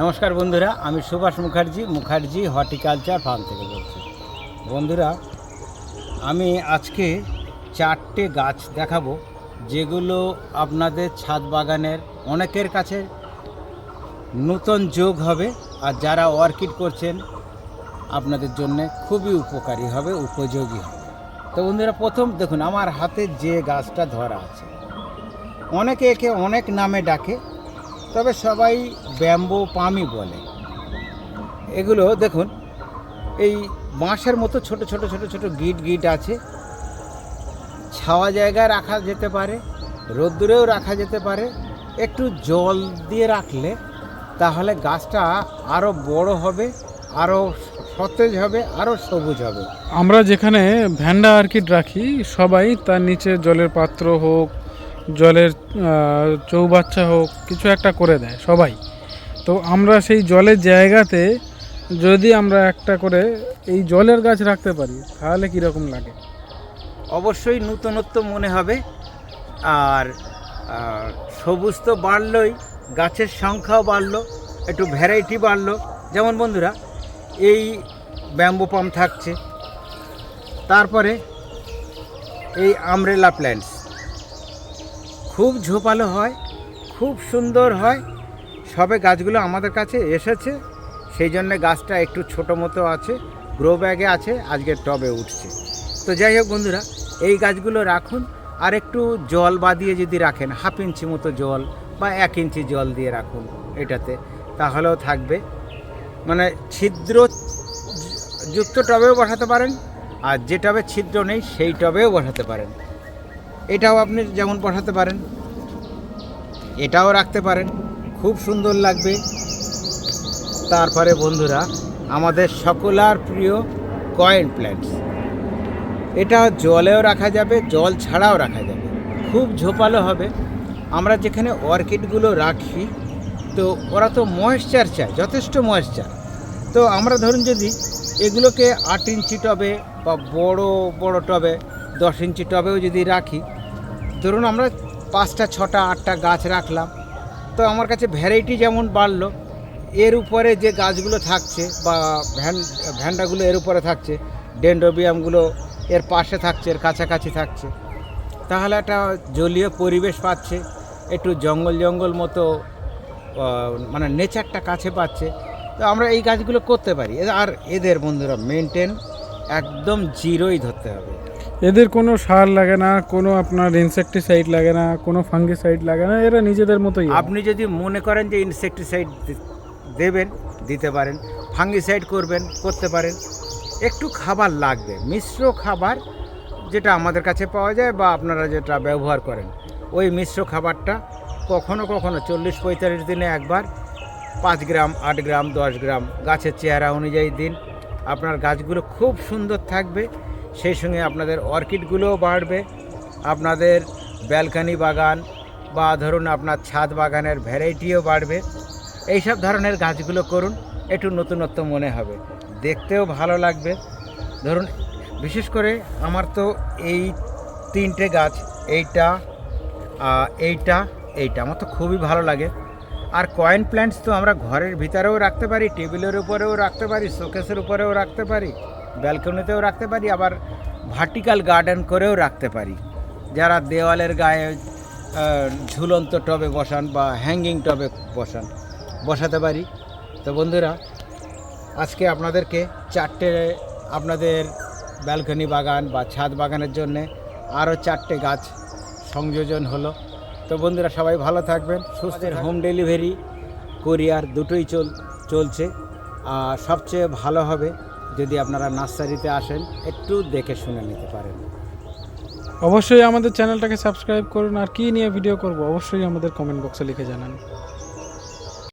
নমস্কার বন্ধুরা, আমি সুভাষ মুখার্জি মুখার্জি হর্টিকালচার ফার্ম থেকে বলছি। বন্ধুরা, আমি আজকে চারটে গাছ দেখাবো, যেগুলো আপনাদের ছাদ বাগানের অনেকের কাছে নূতন যোগ হবে আর যারা অর্কিড করছেন, আপনাদের জন্য খুবই উপকারী হবে, উপযোগী হবে। তো বন্ধুরা, প্রথম দেখুন, আমার হাতে যে গাছটা ধরা আছে। অনেকে একে অনেক নামে ডাকে তবে সবাই ব্যাম্বো পামই বলে। এগুলো দেখুন, এই বাঁশের মতো ছোট ছোট ছোট ছোট গিট গিট আছে। ছাওয়া জায়গায় রাখা যেতে পারে, রোদ্দুরেও রাখা যেতে পারে। একটু জল দিয়ে রাখলে তাহলে গাছটা আরও বড় হবে আরও সতেজ হবে আরও সবুজ হবে। আমরা যেখানে ভ্যান্ডা অর্কিড রাখি, সবাই তার নিচে জলের পাত্র হোক জলের চৌবাচ্চা হোক, কিছু একটা করে দেয় সবাই। তো আমরা সেই জলের জায়গাতে যদি আমরা একটা করে এই জলের গাছ রাখতে পারি, তাহলে কীরকম লাগে? অবশ্যই নূতনত্ব মনে হবে। আর সবুজ তো বাড়লই, গাছের সংখ্যাও বাড়লো, একটু ভ্যারাইটি বাড়লো। যেমন বন্ধুরা, এই ব্যাম্বো পাম্প থাকছে। তারপরে এই আমরেলা প্ল্যান্টস খুব ঝোপালো হয়, খুব সুন্দর হয়। সবে গাছগুলো আমাদের কাছে এসেছে। সেই জন্য গাছটা একটু ছোটো মতো আছে গ্রো ব্যাগে আছে, আজকে টবে উঠছে। তো যাই হোক বন্ধুরা, এই গাছগুলো রাখুন। আর একটু জল বাদিয়ে যদি রাখেন, হাফ ইঞ্চি মতো জল বা এক ইঞ্চি জল দিয়ে রাখুন এটাতে, তাহলেও থাকবে। মানে ছিদ্র যুক্ত টবেও বসাতে পারেন, আর যে টবে ছিদ্র নেই, সেই টবেও বসাতে পারেন। এটাও আপনি যেমন বসাতে পারেন, এটাও রাখতে পারেন। খুব সুন্দর লাগবে। তারপরে বন্ধুরা, আমাদের সকলার প্রিয় কয়েন প্ল্যান্টস এটা জলেও রাখা যাবে, জল ছাড়াও রাখা যাবে। খুব ঝোপালো হবে। আমরা যেখানে অর্কিডগুলো রাখি, তো ওরা তো ময়েশ্চার চায়, যথেষ্ট ময়েশ্চার তো আমরা ধরুন যদি এগুলোকে আট ইঞ্চি টবে বা বড় বড় টবে, দশ ইঞ্চি টবেও যদি রাখি ধরুন আমরা পাঁচটা, ছটা, আটটা গাছ রাখলাম। তো আমার কাছে ভ্যারাইটি যেমন বাড়লো, এর উপরে যে গাছগুলো থাকছে বা ভ্যান, ভ্যান্ডাগুলো এর উপরে থাকছে ডেন্ড্রোবিয়ামগুলো এর পাশে থাকছে, এর কাছাকাছি থাকছে, তাহলে একটা জলীয় পরিবেশ পাচ্ছে, একটু জঙ্গল জঙ্গল মতো মানে নেচারটা কাছে পাচ্ছে, তো আমরা এই গাছগুলো করতে পারি। আর এদের বন্ধুরা মেনটেন একদম জিরোই ধরতে হবে। এদের কোনো সার লাগে না, কোনো আপনার ইনসেকটিসাইড লাগে না, কোনো ফাঙ্গিসাইড লাগে না, এরা নিজেদের মতোই আপনি যদি মনে করেন যে ইনসেকটিসাইড দেবেন, দিতে পারেন ফাঙ্গিসাইড করবেন, করতে পারেন, একটু খাবার লাগবে, মিশ্র খাবার যেটা আমাদের কাছে পাওয়া যায় বা আপনারা যেটা ব্যবহার করেন, ওই মিশ্র খাবারটা কখনো কখনো চল্লিশ পঁয়তাল্লিশ দিনে একবার, পাঁচ গ্রাম, আট গ্রাম, দশ গ্রাম গাছের চেহারা অনুযায়ী দিন। আপনার গাছগুলো খুব সুন্দর থাকবে সেই সঙ্গে আপনাদের অর্কিডগুলোও বাড়বে। আপনাদের ব্যালকানি বাগান বা ধরুন আপনার ছাদ বাগানের ভ্যারাইটিও বাড়বে। এইসব ধরনের গাছগুলো করুন, একটু নতুনত্ব মনে হবে। দেখতেও ভালো লাগবে। ধরুন, বিশেষ করে আমার তো এই তিনটে গাছ, এইটা এইটা এইটা, আমার তো খুবই ভালো লাগে। আর কয়েন প্ল্যান্টস তো আমরা ঘরের ভিতরেও রাখতে পারি, টেবিলের উপরেও রাখতে পারি, শোকেসের উপরেও রাখতে পারি। ব্যালকনিতেও রাখতে পারি আবার ভার্টিক্যাল গার্ডেন করেও রাখতে পারি। যারা দেওয়ালের গায়ে ঝুলন্ত টবে বসান বা হ্যাঙ্গিং টবে বসান বসাতে পারি। তো বন্ধুরা আজকে আপনাদেরকে চারটে আপনাদের ব্যালকনি বাগান বা ছাদ বাগানের জন্যে আরও চারটে গাছ সংযোজন হলো। তো বন্ধুরা সবাই ভালো থাকবেন সুস্থের হোম ডেলিভারি কোরিয়ার দুটোই চল চলছে। আর সবচেয়ে ভালো হবে যদি আপনারা নার্সারিতে আসেন, একটু দেখে শুনে নিতে পারেন। অবশ্যই আমাদের চ্যানেলটাকে সাবস্ক্রাইব করুন, আর কি নিয়ে ভিডিও করব অবশ্যই আমাদের কমেন্ট বক্সে লিখে জানান।